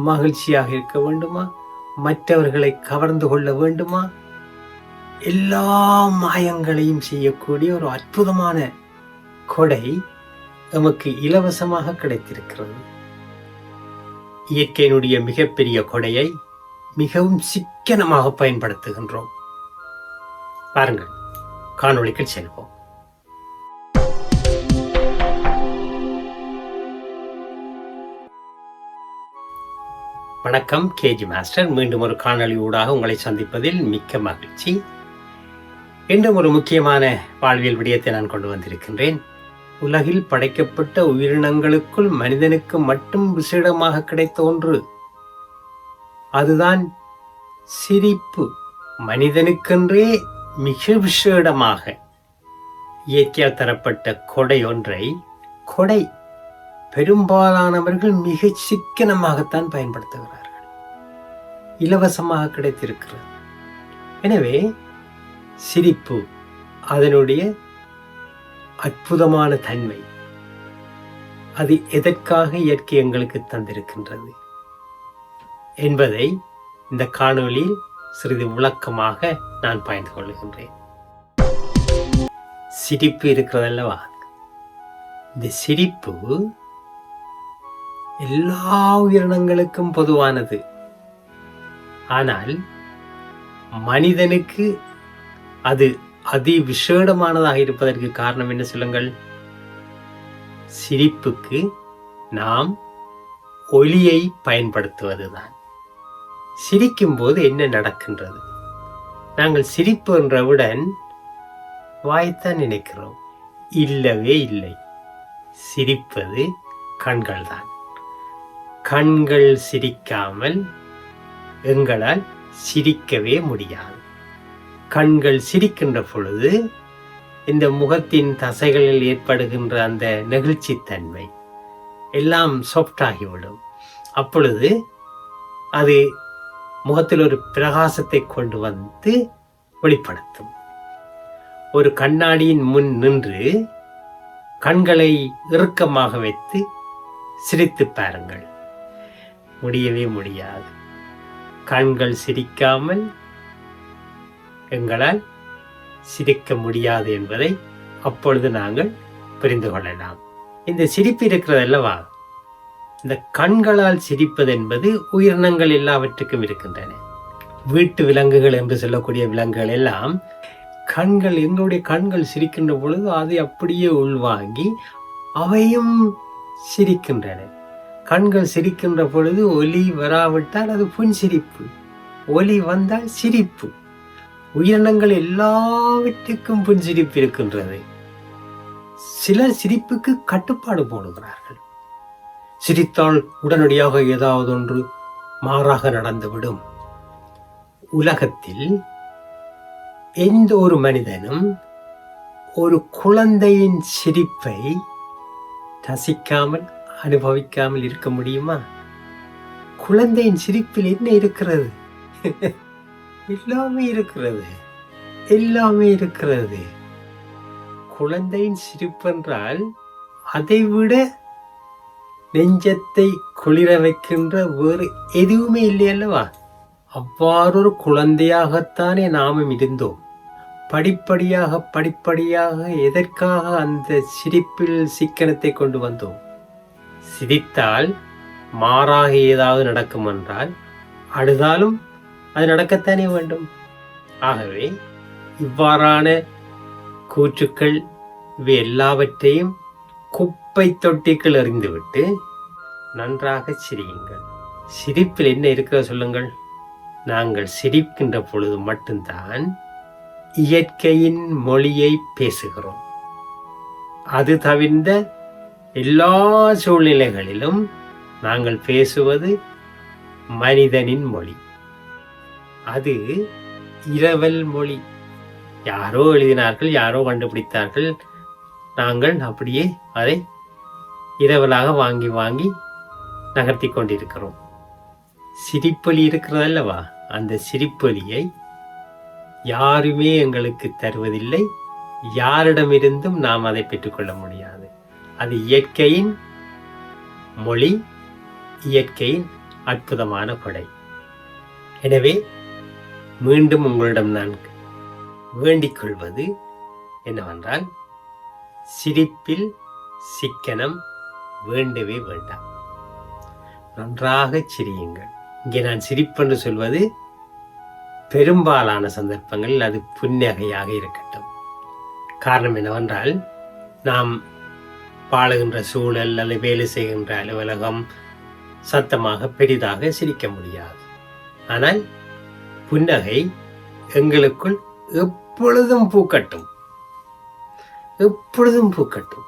மகிழ்ச்சியாக இருக்க வேண்டுமா? மற்றவர்களை கவர்ந்து கொள்ள வேண்டுமா? எல்லா மாயங்களையும் செய்யக்கூடிய ஒரு அற்புதமான கொடை நமக்கு இலவசமாக கிடைத்திருக்கிறது. இயற்கையினுடைய மிகப்பெரிய கொடையை மிகவும் சிக்கனமாக பயன்படுத்துகின்றோம். பாருங்கள் காணொளிக்கு செல்வோம். வணக்கம் கேஜி மாஸ்டர். மீண்டும் ஒரு காணொளி ஊடாக உங்களை சந்திப்பதில் மிக்க மகிழ்ச்சி. இன்றும் ஒரு முக்கியமான வாழ்வியல் விடயத்தை நான் கொண்டு வந்திருக்கின்றேன். உலகில் படைக்கப்பட்ட உயிரினங்களுக்குள் மனிதனுக்கு மட்டும் விசேடமாக கிடைத்த ஒன்று. அதுதான் சிரிப்பு. மனிதனுக்கென்றே மிக விசேடமாக. இயற்கையால் தரப்பட்ட கொடை ஒன்றை கொடை பெரும்பாலானவர்கள் மிக சிக்கனமாகத்தான் பயன்படுத்துகிறார்கள். இலவசமாக கிடைத்திருக்கிறது. எனவே சிரிப்பு அதனுடைய அற்புதமான தன்மை. அது எதற்காக இயற்கை எங்களுக்கு தந்திருக்கின்றது? என்பதை இந்த காணொளியில் சிறிது விளக்கமாக நான் பயந்து கொள்கின்றேன். சிரிப்பு இருக்கிறதல்லவா? இந்த சிரிப்பு எல்லா உயிரினங்களுக்கும் பொதுவானது. ஆனால் மனிதனுக்கு அது அதி விசேடமானதாக இருப்பதற்கு காரணம் என்ன சொல்லுங்கள்? சிரிப்புக்கு நாம் ஒலியை பயன்படுத்துவதுதான். சிரிக்கும்போது என்ன நடக்கின்றது? நாங்கள் சிரிப்பு என்றவுடன் வாய்த்தான் நினைக்கிறோம். இல்லவே இல்லை. சிரிப்பது கண்கள்தான். கண்கள் சிரிக்காமல் எங்களால் சிரிக்கவே முடியாது. கண்கள் சிரிக்கின்ற பொழுது இந்த முகத்தின் தசைகளில் ஏற்படுகின்ற அந்த நெகிழ்ச்சித்தன்மை எல்லாம் சாஃப்ட் ஆகிவிடும். அப்பொழுது அது முகத்தில் ஒரு பிரகாசத்தை கொண்டு வந்து வெளிப்படுத்தும். ஒரு கண்ணாடியின் முன் நின்று கண்களை இறுக்கமாக வைத்து சிரித்து பாருங்கள். முடியவே முடியாது. கண்கள் சிரிக்காமல் எங்களால் சிரிக்க முடியாது என்பதை அப்பொழுது நாங்கள் புரிந்து கொள்ளலாம். இந்த சிரிப்பு இருக்கிறது அல்லவா? இந்த கண்களால் சிரிப்பது என்பது உயிரினங்கள் எல்லாவற்றுக்கும் இருக்கின்றன. வீட்டு விலங்குகள் என்று சொல்லக்கூடிய விலங்குகள் எல்லாம் கண்கள் எங்களுடைய கண்கள் சிரிக்கின்ற பொழுது அதை அப்படியே உள்வாங்கி அவையும் சிரிக்கின்றன. கண்கள் சிரிக்கின்ற பொழுது ஒலி வராவிட்டால் அது புன்சிரிப்பு ஒலி வந்தால் சிரிப்பு. உயிரினங்கள் எல்லாவற்றுக்கும் புன்சிரிப்பு இருக்கின்றது. சிலர் சிரிப்புக்கு கட்டுப்பாடு போடுகிறார்கள். சிரித்தால் உடனடியாக ஏதாவது ஒன்று மாறாக நடந்துவிடும். உலகத்தில் எந்த ஒரு மனிதனும் ஒரு குழந்தையின் சிரிப்பை ரசிக்காமல் அனுபவிக்காமல் இருக்க முடியுமா? குழந்தையின் சிரிப்பில் என்ன இருக்கிறது? எல்லாமே இருக்கிறது. எல்லாமே இருக்கிறது. குழந்தையின் சிரிப்பென்றால் அதைவிட நெஞ்சத்தை குளிர வைக்கின்ற வேறு எதுவுமே இல்லை அல்லவா? அவ்வாறொரு குழந்தையாகத்தானே நாமும் இருந்தோம். படிப்படியாக படிப்படியாக எதற்காக அந்த சிரிப்பில் சிக்கனத்தை கொண்டு வந்தோம்? சிரித்தால் மாறாக ஏதாவது நடக்கும் என்றால் அழுதாலும் அது நடக்கத்தானே வேண்டும்? ஆகவே இவ்வாறான கூற்றுக்கள் இவை எல்லாவற்றையும் குப்பை தொட்டிக்குள் எறிந்துவிட்டு நன்றாக சிரியுங்கள். சிரிப்பில் என்ன இருக்கிற சொல்லுங்கள். நாங்கள் சிரிக்கின்ற பொழுது மட்டும்தான் இயற்கையின் மொழியை பேசுகிறோம். அது தவிர்ந்த எல்லா சூழ்நிலைகளிலும் நாங்கள் பேசுவது மனிதனின் மொழி. அது இரவல் மொழி. யாரோ எழுதினார்கள் யாரோ கண்டுபிடித்தார்கள். நாங்கள் அப்படியே அதை இரவலாக வாங்கி வாங்கி நகர்த்தி கொண்டிருக்கிறோம். சிரிப்பொலி இருக்கிறதல்லவா? அந்த சிரிப்பொலியை யாருமே எங்களுக்கு தருவதில்லை. யாரிடமிருந்தும் நாம் அதை பெற்றுக்கொள்ள முடியாது. அது இயற்கையின் மொழி இயற்கையின் அற்புதமான கொடை. எனவே மீண்டும் உங்களிடம் நான் வேண்டிக் கொள்வது என்னவென்றால் சிரிப்பில் சிக்கனம் வேண்டவே வேண்டாம். நன்றாக சிரியுங்கள். இங்கே நான் சிரிப்பென்று சொல்வது பெரும்பாலான சந்தர்ப்பங்களில் அது புன்னகையாக இருக்கட்டும். காரணம் என்னவென்றால் நாம் பாழுகின்ற சூழல் அல்லது வேலை செய்கின்ற அலுவலகம் சத்தமாக பெரிதாக சிரிக்க முடியாது. ஆனால் புன்னகை எங்களுக்குள் எப்பொழுதும் பூக்கட்டும். எப்பொழுதும் பூக்கட்டும்.